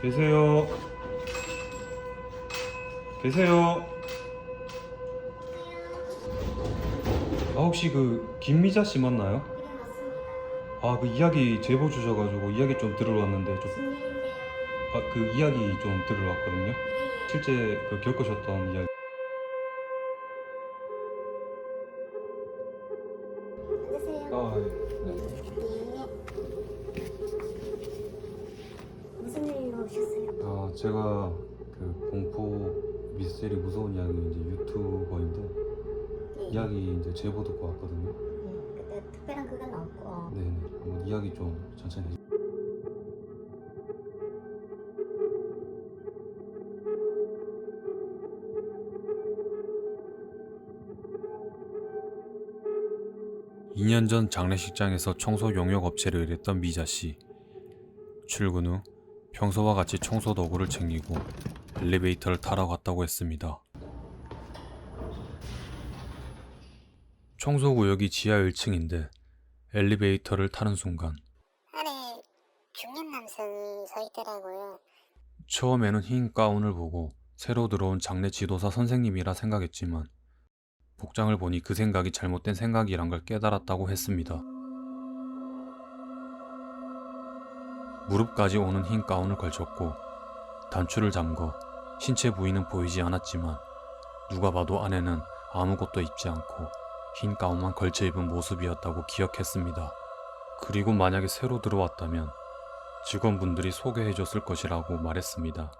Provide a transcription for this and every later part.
계세요? 계세요? 아 혹시 그 김미자 씨 맞나요? 아 그 이야기 제보 주셔가지고 이야기 좀 들으러 왔는데 좀 무슨 일인데요? 아그 이야기 좀 들으러 왔거든요. 예, 예. 실제 그 겪으셨던 이야기. 아 네. 네. 무슨 일로 오셨어요? 아 제가 그 공포 미스테리 무서운 이야기 이제 유튜버인데 예. 이야기 이제 제보 듣고 왔거든요. 예, 그때 특별한 그건 없고 네네. 한번 이야기 좀 천천히. 해주- (2년) 전 장례식장에서 청소 용역 업체를 일했던 미자 씨 출근 후 평소와 같이 청소 도구를 챙기고 엘리베이터를 타러 갔다고 했습니다. 청소 구역이 지하 1층인데 엘리베이터를 타는 순간 안에 중년 남성이 서 있더라고요. 처음에는 흰 가운을 보고 새로 들어온 장례 지도사 선생님이라 생각했지만 복장을 보니 그 생각이 잘못된 생각이란 걸 깨달았다고 했습니다. 무릎까지 오는 흰 가운을 걸쳤고 단추를 잠궈 신체 부위는 보이지 않았지만 누가 봐도 안에는 아무것도 입지 않고 흰 가운만 걸쳐 입은 모습이었다고 기억했습니다. 그리고 만약에 새로 들어왔다면 직원분들이 소개해 줬을 것이라고 말했습니다.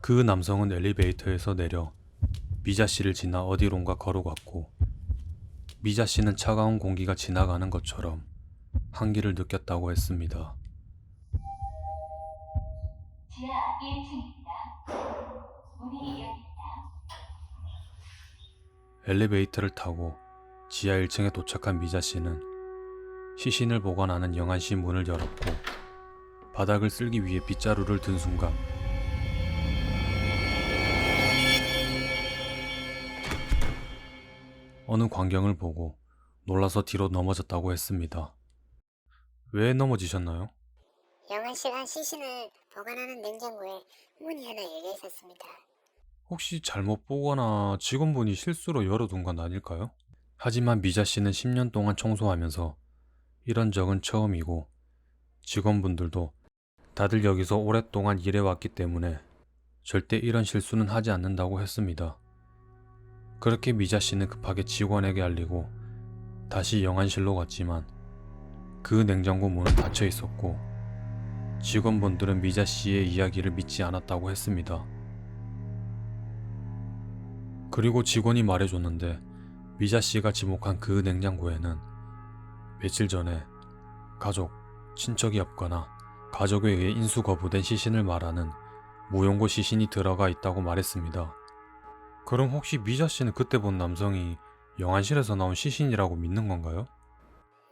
그 남성은 엘리베이터에서 내려 미자 씨를 지나 어디론가 걸어갔고 미자 씨는 차가운 공기가 지나가는 것처럼 한기를 느꼈다고 했습니다. 지하 1층입니다. 문이 열립니다. 엘리베이터를 타고 지하 1층에 도착한 미자 씨는 시신을 보관하는 영안실 문을 열었고 바닥을 쓸기 위해 빗자루를 든 순간 어느 광경을 보고 놀라서 뒤로 넘어졌다고 했습니다. 왜 넘어지셨나요? 영안실한 시신을 보관하는 냉장고에 문이 하나 열려 있었습니다. 혹시 잘못 보거나 직원분이 실수로 열어둔 건 아닐까요? 하지만 미자 씨는 10년 동안 청소하면서 이런 적은 처음이고 직원분들도 다들 여기서 오랫동안 일해왔기 때문에 절대 이런 실수는 하지 않는다고 했습니다. 그렇게 미자 씨는 급하게 직원에게 알리고 다시 영안실로 갔지만 그 냉장고 문은 닫혀 있었고 직원분들은 미자 씨의 이야기를 믿지 않았다고 했습니다. 그리고 직원이 말해줬는데 미자 씨가 지목한 그 냉장고에는 며칠 전에 가족, 친척이 없거나 가족에 의해 인수 거부된 시신을 말하는 무용고 시신이 들어가 있다고 말했습니다. 그럼 혹시 미자 씨는 그때 본 남성이 영안실에서 나온 시신이라고 믿는 건가요?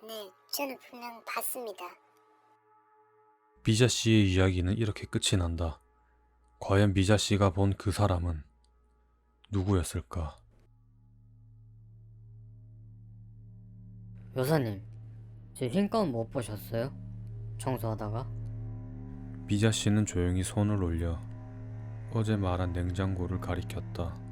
네, 저는 분명 봤습니다. 미자 씨의 이야기는 이렇게 끝이 난다. 과연 미자 씨가 본 그 사람은 누구였을까? 여사님, 제 흰 가운 못 보셨어요? 청소하다가? 미자 씨는 조용히 손을 올려 어제 말한 냉장고를 가리켰다.